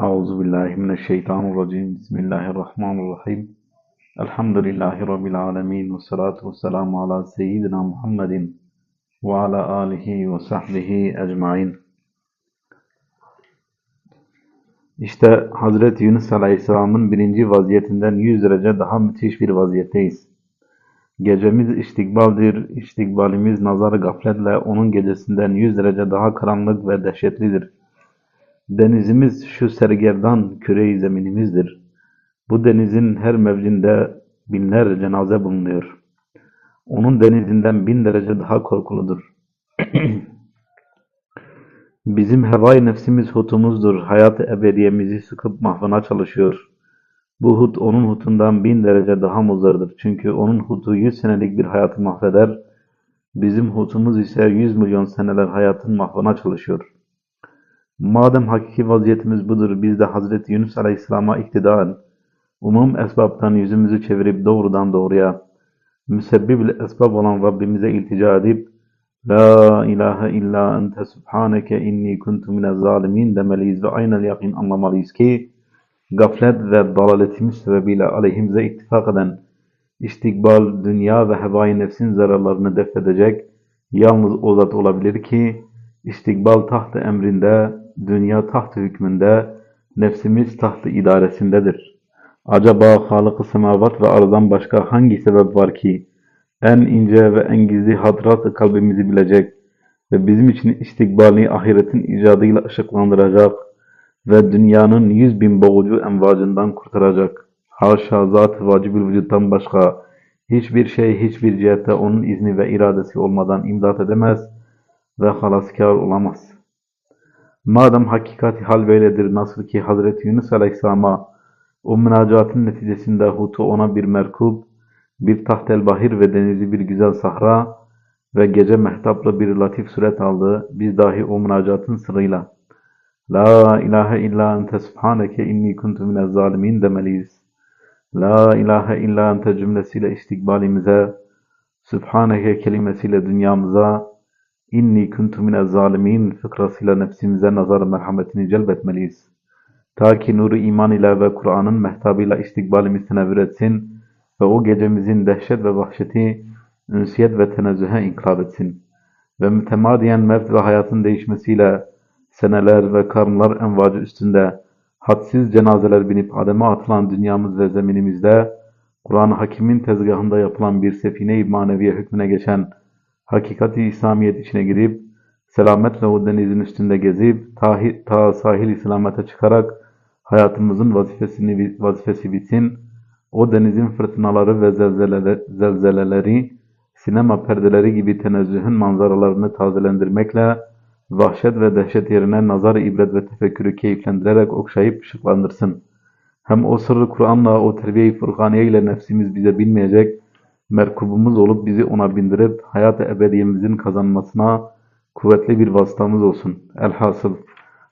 Euzu billahi mineşşeytanirracim. Bismillahirrahmanirrahim. Elhamdülillahi rabbil alamin ve salatu vesselamu ala seyyidina Muhammedin ve ala alihi ve sahbihi ecmaîn. İşte Hazreti Yunus Aleyhisselam'ın birinci vaziyetinden yüz derece daha müthiş bir vaziyetteyiz. Gecemiz istikbaldir, istikbalimiz nazar gafletle onun gecesinden yüz derece daha karanlık ve dehşetlidir. Denizimiz şu sergerdan küre-i zeminimizdir. Bu denizin her mevcinde binler cenaze bulunuyor. Onun denizinden bin derece daha korkuludur. Bizim hevai nefsimiz hutumuzdur. Hayat-ı ebediyemizi sıkıp mahvına çalışıyor. Bu hut onun hutundan bin derece daha muzdardır. Çünkü onun hutu yüz senelik bir hayatı mahveder. Bizim hutumuz ise yüz milyon seneler hayatın mahvına çalışıyor. Madem hakiki vaziyetimiz budur, biz de Hazreti Yunus Aleyhisselam'a iktidaen, umum esbaptan yüzümüzü çevirip doğrudan doğruya, müsebbibil esbab olan Rabbimize iltica edip, La ilahe illa ente subhaneke inni kuntu minez zalimin demeliyiz ve aynel yakin anlamalıyız ki, gaflet ve dalaletimiz sebebiyle aleyhimize ittifak eden, istikbal, dünya ve hevai nefsin zararlarını def edecek, yalnız o zat olabilir ki, istikbal tahtı emrinde, dünya tahtı hükmünde, nefsimiz tahtı idaresindedir. Acaba Halık-ı semavat ve arıdan başka hangi sebep var ki, en ince ve en gizli hatırat kalbimizi bilecek ve bizim için istikbali ahiretin icadıyla ışıklandıracak ve dünyanın yüz bin boğucu envacından kurtaracak. Haşa zat-ı vacibül vücuttan başka hiçbir şey hiçbir cihette onun izni ve iradesi olmadan imdat edemez ve halaskar olamaz. Madem hakikati hal böyledir nasıl ki Hazreti Yunus Aleyhisselam'a o münacatın neticesinde hutu ona bir merkub, bir tahtel bahir ve denizi bir güzel sahra ve gece mehtaplı bir latif suret aldı. Biz dahi o münacatın sırrıyla La ilahe illa ente subhaneke inni kuntu minez zalimin demeliyiz. La ilahe illa ente cümlesiyle istikbalimize, Subhaneke kelimesiyle dünyamıza, inni kuntu minez zalimin fıkrasıyla nefsimize nazar merhametini celbetmeliyiz. Ta ki nuru iman ile ve Kur'an'ın mehtabıyla istikbalimiz tenevvür etsin ve o gecemizin dehşet ve vahşeti, ünsiyet ve tenezzühe inkılap etsin. Ve mütemadiyen mevt ve hayatın değişmesiyle seneler ve karnlar envacı üstünde hadsiz cenazeler binip ademe atılan dünyamız ve zeminimizde Kur'an-ı Hakim'in tezgahında yapılan bir sefine-i maneviye hükmüne geçen hakikati İslamiyet içine girip selametle o denizin üstünde gezip ta, ta sahil-i çıkarak hayatımızın vazifesini vazifesi bitsin. O denizin fırtınaları ve zelzeleler, zelzeleleri sinema perdeleri gibi tenezzühün manzaralarını tazelendirmekle vahşet ve dehşet yerine nazar ibret ve tefekkürü keyiflendirerek okşayıp ışıklandırsın. Hem o sırrı Kur'an'la o terbiye-i ile nefsimiz bize bilmeyecek, merkubumuz olup bizi ona bindirip hayat-ı ebediyemizin kazanmasına kuvvetli bir vasıtamız olsun. Elhasıl,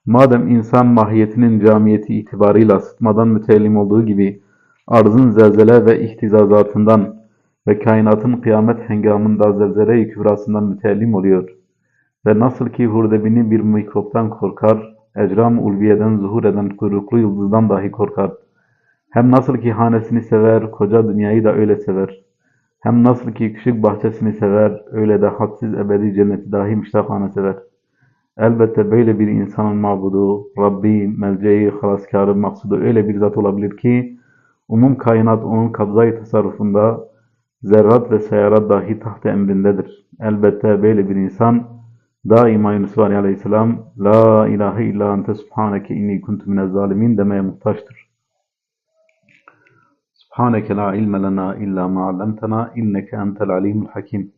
madem insan mahiyetinin camiyeti itibarıyla sıtmadan müteellim olduğu gibi arzın zelzele ve ihtizazatından ve kainatın kıyamet hengamında zelzele-i kübrasından müteellim oluyor ve nasıl ki hurdebini bir mikroptan korkar, ecram ulviyeden zuhur eden kuyruklu yıldızdan dahi korkar. Hem nasıl ki hanesini sever, koca dünyayı da öyle sever. Hem nasıl ki küçük bahçesini sever, öyle de hadsiz ebedi cenneti dahi müştakane sever. Elbette böyle bir insanın mabudu, Rabbi, melceği, halaskarı, maksudu öyle bir zat olabilir ki, umum kainat onun kabzayı tasarrufunda, zerrat ve seyarat dahi taht emrindedir. Elbette böyle bir insan, daima Yunus Aleyhisselam, La ilahe illa ente subhaneke inni kuntu minez zalimin demeye muhtaçtır. Subhaneke la ilme lena illa ma allamtana inneke entel alimul hakim.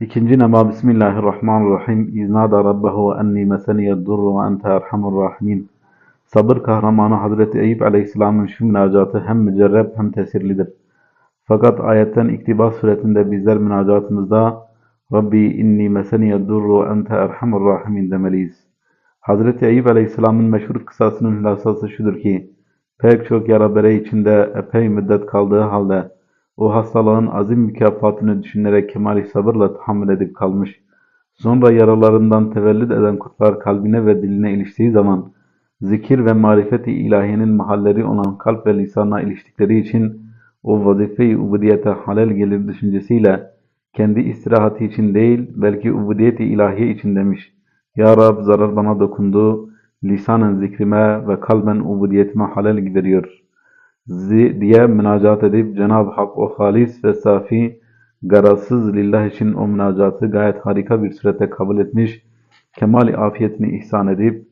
İkinci nema Bismillahirrahmanirrahim. İznada rabbehu ve enni meseniyed durru ve ente erhamur rahimin. Sabır kahramanı Hazreti Eyüp Aleyhisselam'ın şu münacatı hem mücerreb hem tesirlidir. Fakat ayetten iktibas suretinde bizler münacatımızda Rabbi inni meseniyed durru ve ente erhamur rahimin demeliyiz. Hazreti Eyüp Aleyhisselam'ın meşhur kısasının hülasası şudur ki, pek çok yara bere içinde epey müddet kaldığı halde, o hastalığın azim mükafatını düşünerek kemali sabırla tahammül edip kalmış. Sonra yaralarından tevellüt eden kurtlar kalbine ve diline iliştiği zaman, zikir ve marifeti ilahiyenin mahalleri olan kalp ve lisanla iliştikleri için o vazife-i ubudiyete halel gelir düşüncesiyle kendi istirahati için değil belki ubudiyeti ilahiye için demiş. Ya Rab zarar bana dokundu, lisanen zikrime ve kalben ubudiyetime halel gideriyor. Diye münacat edip Cenab-ı Hak o halis ve safi, garazsız lillah için o münacatı gayet harika bir surette kabul etmiş, kemal-i afiyetini ihsan edip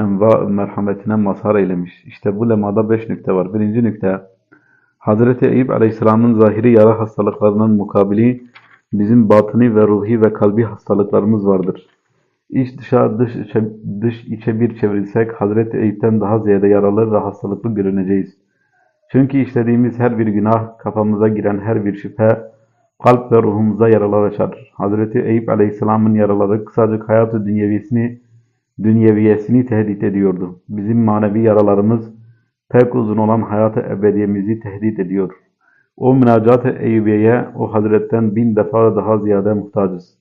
enva merhametine mazhar eylemiş. İşte bu lemada beş nükte var. Birinci nükte, Hazreti Eyüp Aleyhisselam'ın zahiri yara hastalıklarının mukabili bizim batını ve ruhi ve kalbi hastalıklarımız vardır. İç dışa dış içe, dış içe bir çevrilsek Hazreti Eyüp'ten daha ziyade yaralı ve hastalıklı görüneceğiz. Çünkü işlediğimiz her bir günah, kafamıza giren her bir şüphe, kalp ve ruhumuza yaralar açar. Hazreti Eyüp Aleyhisselam'ın yaraları kısacık hayatı dünyeviyesini, dünyeviyesini tehdit ediyordu. Bizim manevi yaralarımız pek uzun olan hayatı ebediyemizi tehdit ediyor. O münacat-ı Eyyubiye'ye o Hazretten bin defa daha ziyade muhtacız.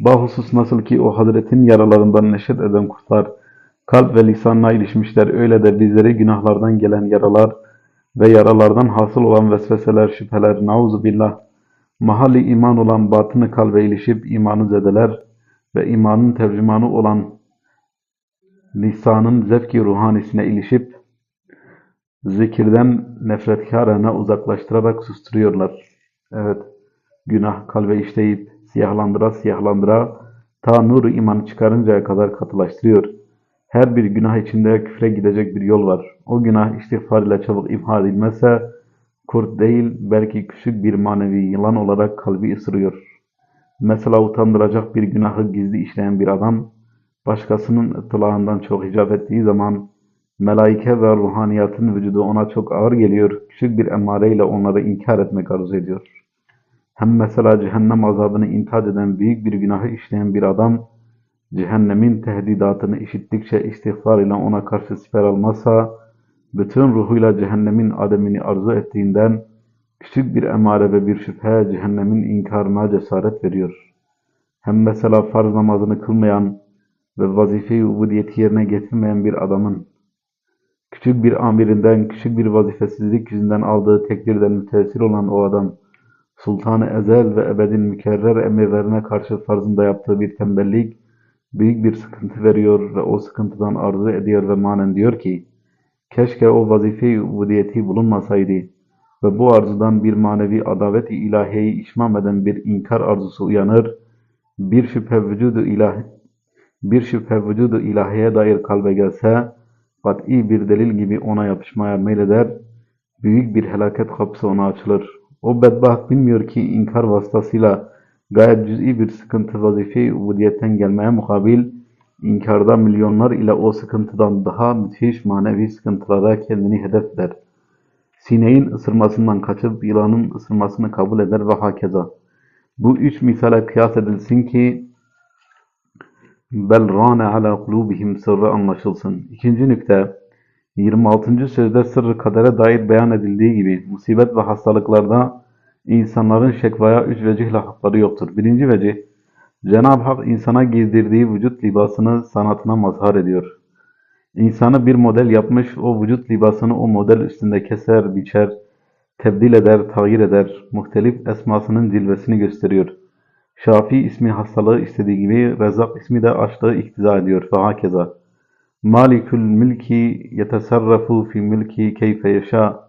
Bahusus nasıl ki o Hazretin yaralarından neşet eden kurtlar, kalp ve lisanla ilişmişler, öyle de bizleri günahlardan gelen yaralar ve yaralardan hasıl olan vesveseler, şüpheler, nauzu billah, mahalli iman olan batını kalbe ilişip imanı zedeler ve imanın tercümanı olan lisanın zevki ruhanisine ilişip zikirden nefretkarane uzaklaştırarak susturuyorlar. Evet, günah kalbe işleyip siyahlandıra siyahlandıra ta nuru imanı çıkarıncaya kadar katılaştırıyor. Her bir günah içinde küfre gidecek bir yol var. O günah istiğfar ile çabuk imha edilmezse kurt değil belki küçük bir manevi yılan olarak kalbi ısırıyor. Mesela utandıracak bir günahı gizli işleyen bir adam başkasının ıtılağından çok hicap ettiği zaman Melaike ve ruhaniyatın vücudu ona çok ağır geliyor, küçük bir emareyle onları inkar etmek arzu ediyor. Hem mesela cehennem azabını intihac eden büyük bir günahı işleyen bir adam, cehennemin tehdidatını işittikçe istiğfar ile ona karşı siper almazsa, bütün ruhuyla cehennemin ademini arzu ettiğinden, küçük bir emare ve bir şüphe cehennemin inkarına cesaret veriyor. Hem mesela farz namazını kılmayan ve vazife-i ubudiyeti yerine getirmeyen bir adamın, Küçük bir amirinden, küçük bir vazifesizlik yüzünden aldığı tekbirden müteessir olan o adam, Sultan-ı Ezel ve Ebed'in mükerrer emirlerine karşı farzında yaptığı bir tembellik, büyük bir sıkıntı veriyor ve o sıkıntıdan arzu ediyor ve manen diyor ki, keşke o vazife-i ubudiyeti bulunmasaydı ve bu arzudan bir manevi adavet-i ilahiyeyi işmam eden bir inkar arzusu uyanır, bir şüphe vücudu ilahi, bir şüphe vücudu ilahiye dair kalbe gelse, kat'i bir delil gibi ona yapışmaya meyleder, büyük bir helaket kapısı ona açılır. O bedbaht bilmiyor ki inkar vasıtasıyla gayet cüz'i bir sıkıntı vazife-i ubudiyetten gelmeye mukabil, inkarda milyonlar ile o sıkıntıdan daha müthiş manevi sıkıntılara kendini hedef eder. Sineğin ısırmasından kaçıp yılanın ısırmasını kabul eder ve hakeza. Bu üç misale kıyas edilsin ki bel râne ala kulûbihim sırrı anlaşılsın. İkinci nükte 26. sözde sırrı kadere dair beyan edildiği gibi musibet ve hastalıklarda insanların şekvaya üç vecihle hakları yoktur. Birinci vecih Cenab-ı Hak insana giydirdiği vücut libasını sanatına mazhar ediyor. İnsanı bir model yapmış, o vücut libasını o model üstünde keser, biçer, tebdil eder, tağyir eder, muhtelif esmasının cilvesini gösteriyor. Şafi ismi hastalığı istediği gibi Rezzak ismi de açlığı iktiza ediyor ve hakeza. Malikül mülki yetesarrafu fi mülki keyfe yaşa.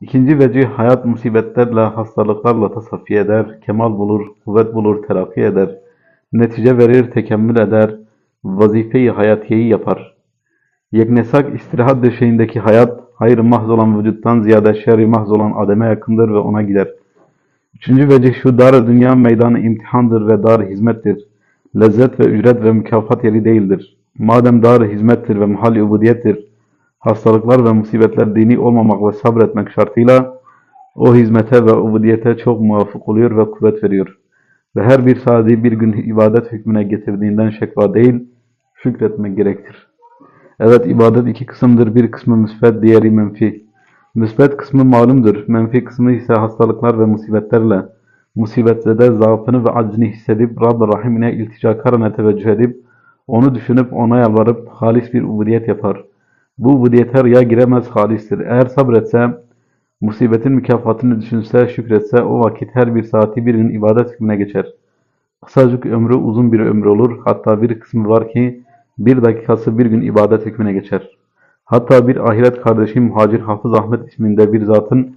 İkinci vecih hayat musibetlerle, hastalıklarla tasaffi eder, kemal bulur, kuvvet bulur, terakki eder, netice verir, tekemmül eder, vazife-i hayatiyeyi yapar. Yeknesak istirahat döşeğindeki hayat, hayır mahz olan vücuttan ziyade şerri mahz olan ademe yakındır ve ona gider. Üçüncü vecih şu dar dünya meydanı imtihandır ve dar hizmettir. Lezzet ve ücret ve mükafat yeri değildir. Madem dar hizmettir ve mahal ubudiyettir, hastalıklar ve musibetler dini olmamak ve sabretmek şartıyla o hizmete ve ubudiyete çok muvafık oluyor ve kuvvet veriyor. Ve her bir saati bir gün ibadet hükmüne getirdiğinden şekva değil, şükretmek gerektir. Evet ibadet iki kısımdır. Bir kısmı müsbet, diğeri menfi. Müsbet kısmı malumdur. Menfi kısmı ise hastalıklar ve musibetlerle. Musibetlerde zaafını ve aczini hissedip Rabb-ı Rahim'ine iltica karına teveccüh edip onu düşünüp ona yalvarıp halis bir ubudiyet yapar. Bu ubudiyete riya giremez halistir. Eğer sabretse, musibetin mükafatını düşünse, şükretse o vakit her bir saati bir gün ibadet hükmüne geçer. Kısacık ömrü uzun bir ömür olur. Hatta bir kısmı var ki bir dakikası bir gün ibadet hükmüne geçer. Hatta bir ahiret kardeşim Muhacir Hafız Ahmet isminde bir zatın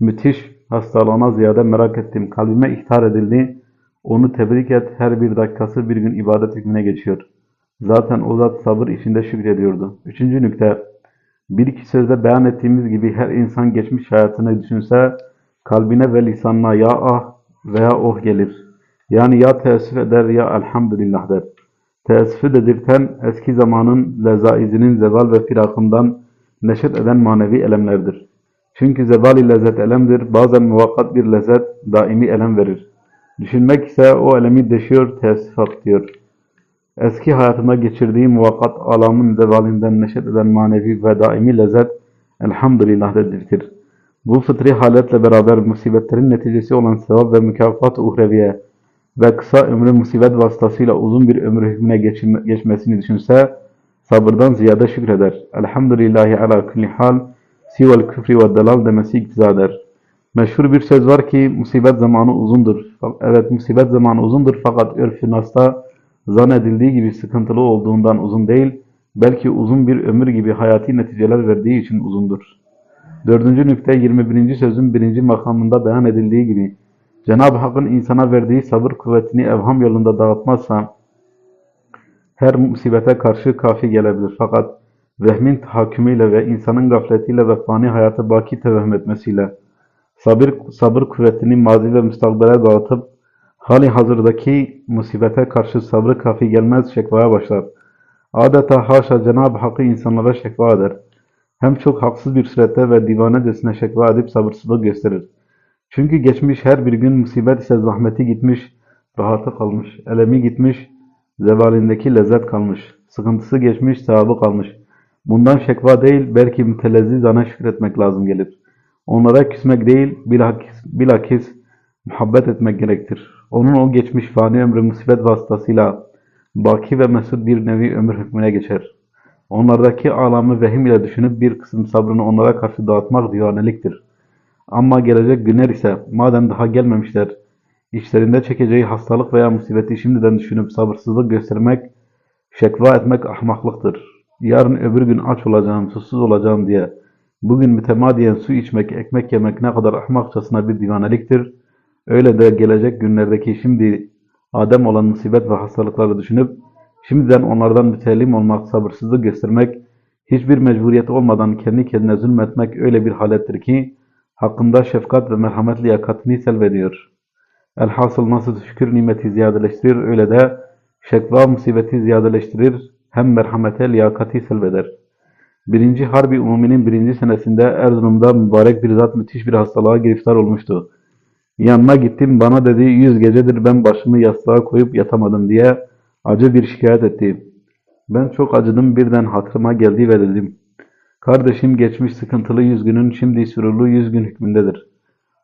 müthiş hastalığına ziyade merak ettim. Kalbime ihtar edildi. Onu tebrik et. Her bir dakikası bir gün ibadet hükmüne geçiyor. Zaten o zat sabır içinde şükrediyordu. Üçüncü nükte. Bir iki sözde beyan ettiğimiz gibi her insan geçmiş hayatını düşünse kalbine ve lisanına ya ah veya oh gelir. Yani ya teessüf eder ya elhamdülillah der. Teessüfü dedirten eski zamanın lezaizinin zeval ve firakından neşet eden manevi elemlerdir. Çünkü zevali lezzet elemdir. Bazen muvakkat bir lezzet daimi elem verir. Düşünmek ise o elemi deşiyor, teessüf akıtıyor. Eski hayatında geçirdiği muvakkat alamın zevalinden neşet eden manevi ve daimi lezzet elhamdülillah dedirtir. Bu fıtri haletle beraber musibetlerin neticesi olan sevap ve mükafat uhreviye ve kısa ömrü musibet vasıtasıyla uzun bir ömür hükmüne geçmesini düşünse sabırdan ziyade şükreder. Elhamdülillahi ala kulli hal sivel küfri ve delal demesi iktiza eder. Meşhur bir söz var ki musibet zamanı uzundur. Evet musibet zamanı uzundur fakat örf-ü nasta zannedildiği gibi sıkıntılı olduğundan uzun değil, belki uzun bir ömür gibi hayati neticeler verdiği için uzundur. Dördüncü nükte 21. sözün birinci makamında beyan edildiği gibi Cenab-ı Hakk'ın insana verdiği sabır kuvvetini evham yolunda dağıtmazsa her musibete karşı kafi gelebilir. Fakat vehmin tahakkümüyle ve insanın gafletiyle ve fani hayata baki tevehüm etmesiyle sabır, sabır kuvvetini mazi ve müstakbele dağıtıp hali hazırdaki musibete karşı sabrı kafi gelmez şekvaya başlar. Adeta haşa Cenab-ı Hakk'ı insanlara şekva eder. Hem çok haksız bir surette ve divanecesine şekva edip sabırsızlık gösterir. Çünkü geçmiş her bir gün musibet ise zahmeti gitmiş, rahatı kalmış, elemi gitmiş, zevalindeki lezzet kalmış, sıkıntısı geçmiş, sevabı kalmış. Bundan şekva değil, belki mütelezzi zana şükretmek lazım gelir. Onlara küsmek değil, bilakis, bilakis muhabbet etmek gerektir. Onun o geçmiş fani ömrü musibet vasıtasıyla baki ve mesut bir nevi ömür hükmüne geçer. Onlardaki alamı vehim ile düşünüp bir kısım sabrını onlara karşı dağıtmak divaneliktir. Ama gelecek günler ise madem daha gelmemişler, içlerinde çekeceği hastalık veya musibeti şimdiden düşünüp sabırsızlık göstermek, şekva etmek ahmaklıktır. Yarın öbür gün aç olacağım, susuz olacağım diye bugün mütemadiyen su içmek, ekmek yemek ne kadar ahmakçasına bir divaneliktir. Öyle de gelecek günlerdeki şimdi Adem olan musibet ve hastalıkları düşünüp şimdiden onlardan mütellim olmak, sabırsızlık göstermek, hiçbir mecburiyet olmadan kendi kendine zulmetmek öyle bir halettir ki hakkında şefkat ve merhamet liyakatini selvediyor. Elhasıl nasıl şükür nimeti ziyadeleştirir öyle de şekva musibeti ziyadeleştirir hem merhamete liyakati selveder. Birinci Harbi Umumi'nin birinci senesinde Erzurum'da mübarek bir zat müthiş bir hastalığa giriftar olmuştu. Yanına gittim bana dedi yüz gecedir ben başımı yastığa koyup yatamadım diye acı bir şikayet etti. Ben çok acıdım birden hatırıma geldi ve dedim. Kardeşim geçmiş sıkıntılı yüz günün şimdi sürurlu yüz gün hükmündedir.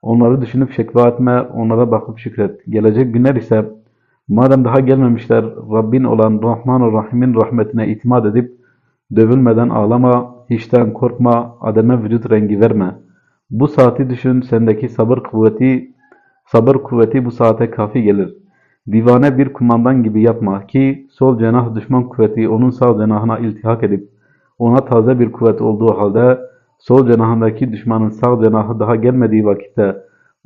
Onları düşünüp şekva etme, onlara bakıp şükret. Gelecek günler ise madem daha gelmemişler Rabbin olan Rahman Rahim'in rahmetine itimat edip dövülmeden ağlama, hiçten korkma, ademe vücut rengi verme. Bu saati düşün, sendeki sabır kuvveti, sabır kuvveti bu saate kafi gelir. Divane bir kumandan gibi yapma ki sol cenah düşman kuvveti onun sağ cenahına iltihak edip ona taze bir kuvvet olduğu halde sol cenahındaki düşmanın sağ cenahı daha gelmediği vakitte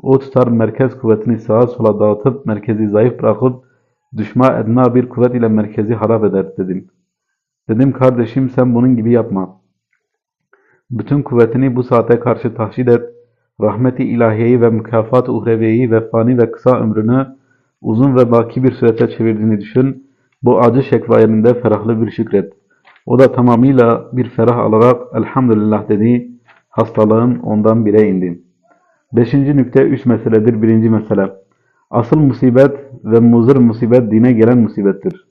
o tutar merkez kuvvetini sağa sola dağıtıp merkezi zayıf bırakıp düşma edna bir kuvvet ile merkezi harap eder dedim. Dedim kardeşim sen bunun gibi yapma. Bütün kuvvetini bu saate karşı tahşid et. Rahmeti ilahiyeyi ve mükafat uhreviyeyi ve fani ve kısa ömrünü uzun ve baki bir sürete çevirdiğini düşün. Bu acı şekva ferahlı bir şükret. O da tamamıyla bir ferah alarak elhamdülillah dedi. Hastalığın ondan bire indi. Beşinci nükte üç meseledir. Birinci mesele. Asıl musibet ve muzır musibet dine gelen musibettir.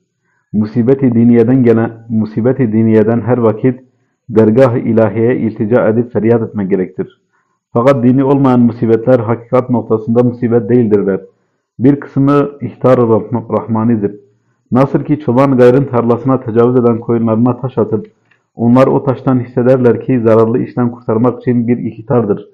Musibeti diniyeden gelen musibeti diniyeden her vakit dergah-ı ilahiyeye iltica edip feryat etmek gerektir. Fakat dini olmayan musibetler hakikat noktasında musibet değildirler. Bir kısmı ihtar-ı rahmanidir. Nasıl ki çoban gayrın tarlasına tecavüz eden koyunlarına taş atıp Onlar o taştan hissederler ki zararlı işten kurtarmak için bir ihtardır.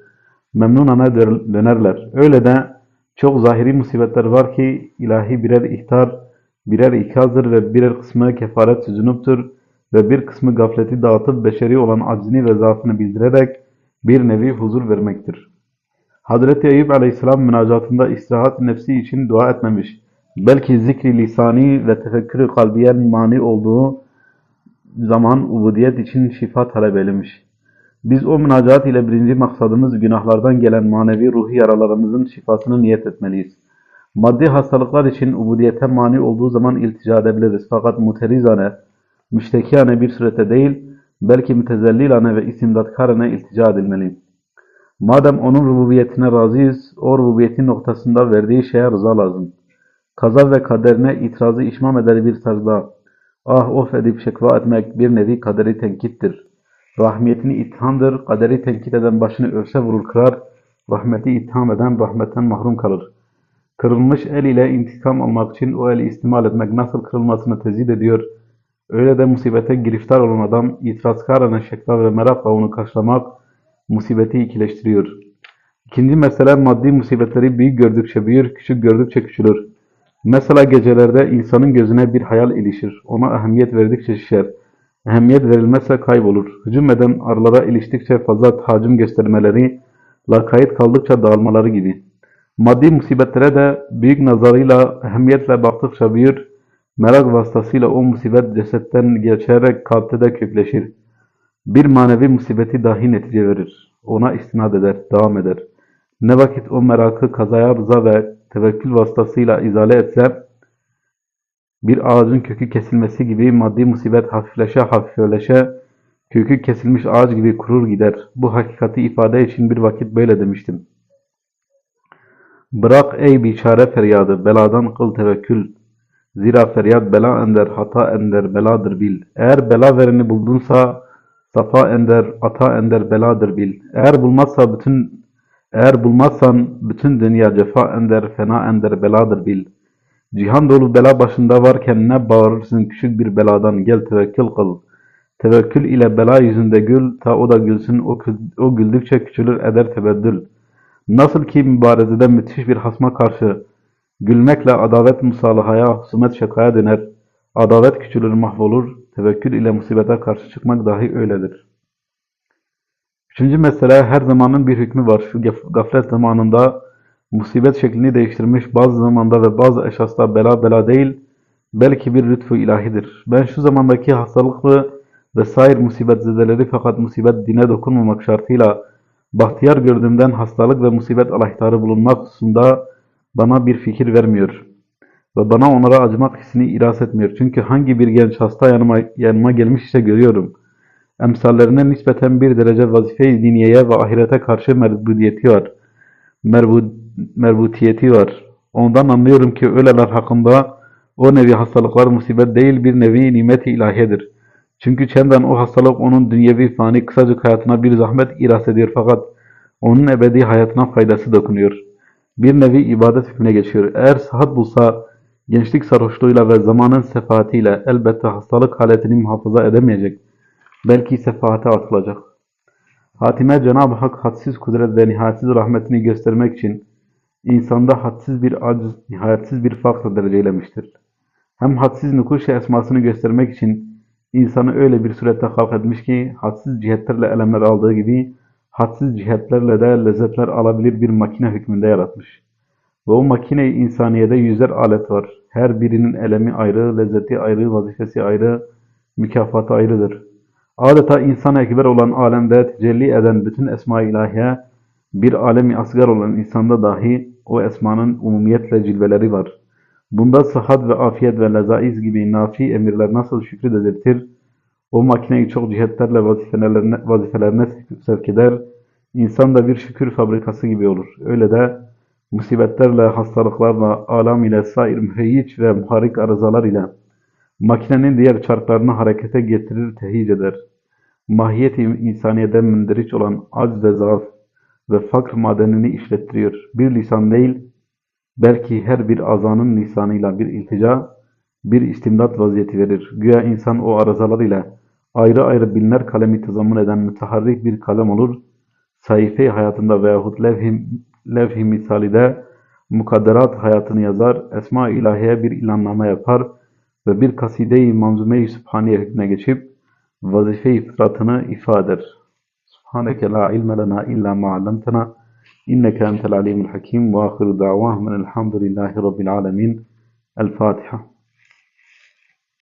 Memnunane dö- dönerler. Öyle de çok zahiri musibetler var ki ilahi birer ihtar, birer ikazdır ve birer kısmı kefaret zunuptur ve bir kısmı gafleti dağıtıp beşeri olan aczini ve zaafını bildirerek bir nevi huzur vermektir. Hazreti Eyüp aleyhisselam münacatında istirahat nefsi için dua etmemiş. Belki zikri lisani ve tefekkürü kalbiyen mani olduğu zaman ubudiyet için şifa talep eylemiş. Biz o münacat ile birinci maksadımız günahlardan gelen manevi ruhi yaralarımızın şifasını niyet etmeliyiz. Maddi hastalıklar için ubudiyete mani olduğu zaman iltica edebiliriz. Fakat muterizane, müştekiyane bir surete değil, belki mütezellilane ve istimdatkarane iltica edilmeli. Madem onun rububiyetine razıyız, o rububiyetin noktasında verdiği şeye rıza lazım. Kaza ve kaderine itirazı işmam eder bir tarzda, ah of edip şekva etmek bir nevi kaderi tenkittir. Rahmiyetini ithamdır, kaderi tenkit eden başını örse vurur kırar, rahmeti itham eden rahmetten mahrum kalır. Kırılmış el ile intikam almak için o eli istimal etmek nasıl kırılmasını tezid ediyor, öyle de musibete giriftar olan adam itirazkarane şekva ve merakla onu karşılamak musibeti ikileştiriyor. İkinci mesele maddi musibetleri büyük gördükçe büyür, küçük gördükçe küçülür. Mesela gecelerde insanın gözüne bir hayal ilişir. Ona ehemmiyet verdikçe şişer. Ehemmiyet verilmezse kaybolur. Hücum eden arılara iliştikçe fazla tacım göstermeleri, lakayt kaldıkça dağılmaları gibi. Maddi musibetlere de büyük nazarıyla, ehemmiyetle baktıkça büyür, merak vasıtasıyla o musibet cesetten geçerek kalpte kökleşir. Bir manevi musibeti dahi netice verir. Ona istinad eder, devam eder. Ne vakit o merakı kazaya rıza ve tevekkül vasıtasıyla izale etse, bir ağacın kökü kesilmesi gibi maddi musibet hafifleşe hafifleşe, kökü kesilmiş ağaç gibi kurur gider. Bu hakikati ifade için bir vakit böyle demiştim. Bırak ey biçare feryadı, beladan kıl tevekkül. Zira feryat bela ender, hata ender, beladır bil. Eğer bela vereni buldunsa, safa ender, ata ender, beladır bil. Eğer bulmazsa bütün eğer bulmazsan bütün dünya cefa ender, fena ender, beladır bil. Cihan dolu bela başında varken ne bağırırsın küçük bir beladan gel tevekkül kıl. Tevekkül ile bela yüzünde gül, ta o da gülsün, o, o güldükçe küçülür eder tebeddül. Nasıl ki mübarezede müthiş bir hasma karşı gülmekle adavet musalahaya, husumet şakaya döner, adavet küçülür mahvolur, tevekkül ile musibete karşı çıkmak dahi öyledir. Üçüncü mesele her zamanın bir hükmü var. Şu gaf- gaflet zamanında musibet şeklini değiştirmiş bazı zamanda ve bazı eşyasta bela bela değil, belki bir lütfu ilahidir. Ben şu zamandaki hastalıklı ve sair musibetzedeleri fakat musibet dine dokunmamak şartıyla bahtiyar gördüğümden hastalık ve musibet alahtarı bulunmak hususunda bana bir fikir vermiyor. Ve bana onlara acımak hissini iras etmiyor. Çünkü hangi bir genç hasta yanıma, yanıma gelmiş ise görüyorum. Emsallerine nispeten bir derece vazife-i diniyeye ve ahirete karşı merbudiyeti var. Merbud, merbutiyeti var. Ondan anlıyorum ki öyleler hakkında o nevi hastalıklar musibet değil bir nevi nimet-i ilahiyedir. Çünkü çenden o hastalık onun dünyevi fani kısacık hayatına bir zahmet iras ediyor fakat onun ebedi hayatına faydası dokunuyor. Bir nevi ibadet hükmüne geçiyor. Eğer sıhhat bulsa gençlik sarhoşluğuyla ve zamanın sefahatiyle elbette hastalık haletini muhafaza edemeyecek. Belki sefahate atılacak. Hatime Cenab-ı Hak hadsiz kudret ve nihayetsiz rahmetini göstermek için insanda hadsiz bir aciz, nihayetsiz bir fakr derecelemiştir. Hem hadsiz nukuş esmasını göstermek için insanı öyle bir surette halk etmiş ki hadsiz cihetlerle elemler aldığı gibi hadsiz cihetlerle de lezzetler alabilir bir makine hükmünde yaratmış. Ve o makine-i insaniyede yüzler alet var. Her birinin elemi ayrı, lezzeti ayrı, vazifesi ayrı, mükafatı ayrıdır. Adeta insan ekber olan alemde tecelli eden bütün esma-i ilahiye, bir alemi asgar olan insanda dahi o esmanın umumiyetle cilveleri var. Bunda sıhhat ve afiyet ve lezaiz gibi nafi emirler nasıl şükrü dedirtir, o makineyi çok cihetlerle vazifelerine, vazifelerine sevk eder, insan da bir şükür fabrikası gibi olur. Öyle de musibetlerle, hastalıklarla, alam ile, sair müheyyiç ve muharik arızalar ile makinenin diğer çarklarını harekete getirir, tehic eder. Mahiyet-i insaniyeden münderiç olan acz ve zaaf ve fakr madenini işlettiriyor. Bir lisan değil, belki her bir azanın lisanıyla bir iltica, bir istimdat vaziyeti verir. Güya insan o arızalar ile, ayrı ayrı binler kalemi tezammun eden müteharrik bir kalem olur, sayfe hayatında veyahut levh-i, levh-i misalide mukadderat hayatını yazar, esma-i ilahiye bir ilanname yapar ve bir kaside-i manzume-i sübhaniye hükmüne geçip vazife-i fıtratını ifade eder. Subhaneke la ilme lena illa ma allamtena inneke entel alimul hakim ve ahiru da'vahum enelhamdülillahi rabbil alemin. El Fatiha.